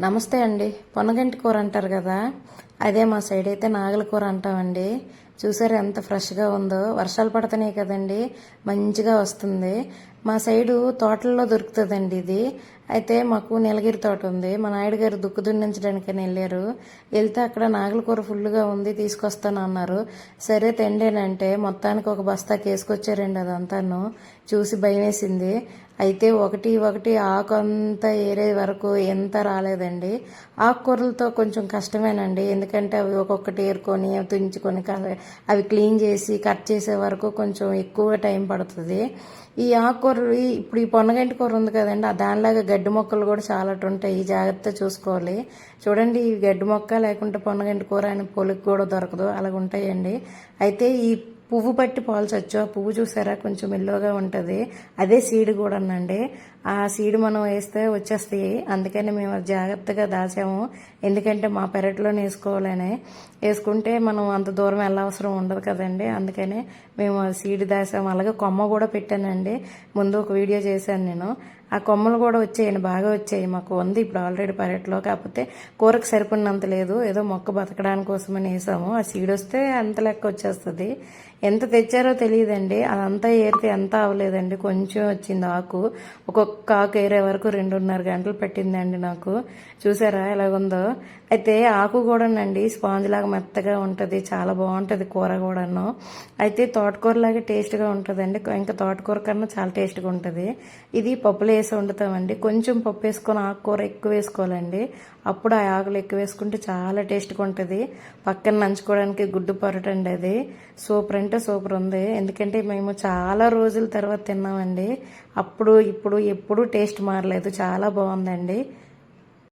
నమస్తే అండి. పొనగంటి కూర అంటారు కదా? అదే మా సైడ్ అయితే నాగల కూర అంటామండి. చూసారు ఎంత ఫ్రెష్గా ఉందో? వర్షాలు పడుతున్నాయి కదండి. మంచిగా వస్తుంది. మా సైడు తోటల్లో దొరుకుతుందండి ఇది. అయితే మాకు నీలగిరి తోట ఉంది. మా నాయుడు గారు దుక్కు దున్నించడానికని వెళ్ళారు. వెళ్తే అక్కడ నాగల కూర ఫుల్గా ఉంది తీసుకొస్తాను అన్నారు. సరే తెండేనంటే మొత్తానికి ఒక బస్తా కేసుకొచ్చారండి అదంతాను. చూసి భయమేసింది. అయితే ఒకటి ఒకటి ఆకు అంతా ఏరే వరకు ఎంత రాలేదండి. ఆకుకూరలతో కొంచెం కష్టమేనండి. ఎందుకంటే అవి ఒక్కొక్కటి ఏరుకొని తుంచుకొని అవి క్లీన్ చేసి కట్ చేసే వరకు కొంచెం ఎక్కువ టైం పడుతుంది. ఈ ఆకుకూరలు కూర ఇప్పుడు ఈ పొన్నగంటి కూర ఉంది కదండి ఆ దానిలాగా గడ్డి మొక్కలు కూడా చాలా ఉంటాయి జాగ్రత్త చూసుకోవాలి. చూడండి ఈ గడ్డి మొక్క లేకుంటే పొన్నగంటి కూర అని పొలికి కూడా దొరకదు. అలాగ ఉంటాయండి అయితే ఈ పువ్వు పట్టి పోల్చొచ్చు ఆ పువ్వు చూసారా? కొంచెం మెల్లోగా ఉంటుంది. అదే సీడ్ కూడా అండి ఆ సీడ్ మనం వేస్తే వచ్చేస్తాయి. అందుకని మేము అది జాగ్రత్తగా దాచాము. ఎందుకంటే మా పెరట్లోనే వేసుకోవాలని వేసుకుంటే మనం అంత దూరం వెళ్ళవసరం ఉండదు కదండి. అందుకని మేము ఆ సీడ్ దాచాము. అలాగే కొమ్మ కూడా పెట్టానండి. ముందు ఒక వీడియో చేశాను నేను. ఆ కొమ్మలు కూడా వచ్చాయండి. బాగా వచ్చాయి. మాకు ఉంది ఇప్పుడు ఆల్రెడీ పెరట్లో. కాకపోతే కూరకు సరిపడినంత లేదు. ఏదో మొక్క బతకడానికి కోసమని వేసాము. ఆ సీడ్ వస్తే అంత లెక్క వచ్చేస్తుంది. ఎంత తెచ్చారో తెలియదండి. అదంతా ఏరితే ఎంత అవ్వలేదండి. కొంచెం వచ్చింది ఆకు. ఒక్కొక్క ఆకు ఏరే వరకు రెండున్నర గంటలు పట్టిందండి నాకు. చూసారా ఎలాగుందో? అయితే ఆకు కూడానండి స్పాంజ్ లాగా మెత్తగా ఉంటుంది. చాలా బాగుంటుంది కూర కూడాను. అయితే తోటకూర లాగా టేస్ట్గా ఉంటుందండి. ఇంకా తోటకూర కన్నా చాలా టేస్ట్గా ఉంటుంది. ఇది పప్పులు వేసి వండుతామండి. కొంచెం పప్పు వేసుకొని ఆకుకూర ఎక్కువ వేసుకోవాలండి. అప్పుడు ఆ ఆకులు ఎక్కువ వేసుకుంటే చాలా టేస్ట్గా ఉంటుంది. పక్కన నంచుకోవడానికి గుడ్డు పొరటండి అది. సూపర్ అంటే సూపర్ ఉంది. ఎందుకంటే మేము చాలా రోజుల తర్వాత తిన్నామండి. అప్పుడు ఇప్పుడు ఎప్పుడూ టేస్ట్ మారలేదు. చాలా బాగుందండి.